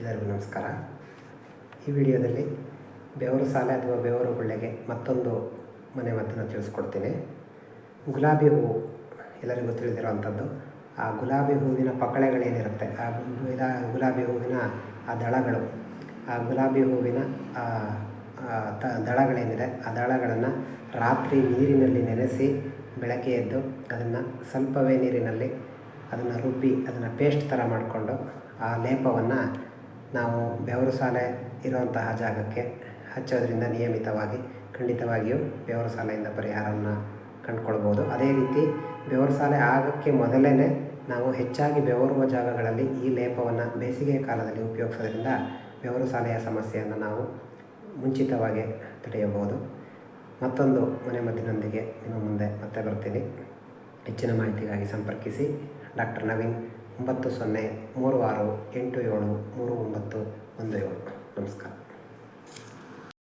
ಎಲ್ಲರಿಗೂ ನಮಸ್ಕಾರ. ಈ ವಿಡಿಯೋದಲ್ಲಿ ಬೆವರು ಸಾಲೆ ಅಥವಾ ಬೆವರು ಗುಳ್ಳೆಗೆ ಮತ್ತೊಂದು ಮನೆ ಮದ್ದನ್ನು ತಿಳಿಸ್ಕೊಡ್ತೀನಿ. ಗುಲಾಬಿ ಹೂವು ಎಲ್ಲರಿಗೂ ತಿಳಿದಿರುವಂಥದ್ದು. ಆ ಗುಲಾಬಿ ಹೂವಿನ ಪಕಳೆಗಳೇನಿರುತ್ತೆ, ಆ ಗುಲಾ ಗುಲಾಬಿ ಹೂವಿನ ಆ ದಳಗಳು, ಆ ಗುಲಾಬಿ ಹೂವಿನ ತ, ದಳಗಳೇನಿದೆ, ಆ ದಳಗಳನ್ನು ರಾತ್ರಿ ನೀರಿನಲ್ಲಿ ನೆನೆಸಿ ಬೆಳಗ್ಗೆ ಎದ್ದು ಅದನ್ನು ಸ್ವಲ್ಪವೇ ನೀರಿನಲ್ಲಿ ಅದನ್ನು ರುಬ್ಬಿ ಅದನ್ನು ಪೇಸ್ಟ್ ಥರ ಮಾಡಿಕೊಂಡು ಆ ಲೇಪವನ್ನು ನಾವು ಬೆವರು ಸಾಲೆ ಇರುವಂತಹ ಜಾಗಕ್ಕೆ ಹಚ್ಚೋದ್ರಿಂದ ನಿಯಮಿತವಾಗಿ, ಖಂಡಿತವಾಗಿಯೂ ಬೆವರು ಸಾಲೆಯಿಂದ ಪರಿಹಾರವನ್ನು ಕಂಡುಕೊಳ್ಬೋದು. ಅದೇ ರೀತಿ ಬೆವರು ಸಾಲೆ ಆಗೋಕ್ಕೆ ಮೊದಲೇ ನಾವು ಹೆಚ್ಚಾಗಿ ಬೆವರುವ ಜಾಗಗಳಲ್ಲಿ ಈ ಲೇಪವನ್ನು ಬೇಸಿಗೆ ಕಾಲದಲ್ಲಿ ಉಪಯೋಗಿಸೋದ್ರಿಂದ ಬೆವರು ಸಾಲೆಯ ಸಮಸ್ಯೆಯನ್ನು ನಾವು ಮುಂಚಿತವಾಗಿ ತಡೆಯಬಹುದು. ಮತ್ತೊಂದು ಮನೆಮದ್ದಿನೊಂದಿಗೆ ನಿಮ್ಮ ಮುಂದೆ ಮತ್ತೆ ಬರ್ತೀನಿ. ಹೆಚ್ಚಿನ ಮಾಹಿತಿಗಾಗಿ ಸಂಪರ್ಕಿಸಿ. ಡಾಕ್ಟರ್ ನವೀನ್ ಒಂಬತ್ತು ಸೊನ್ನೆ ಮೂರು ಆರು ಎಂಟು ಏಳು ಮೂರು ಒಂಬತ್ತು ಒಂದು ಏಳು.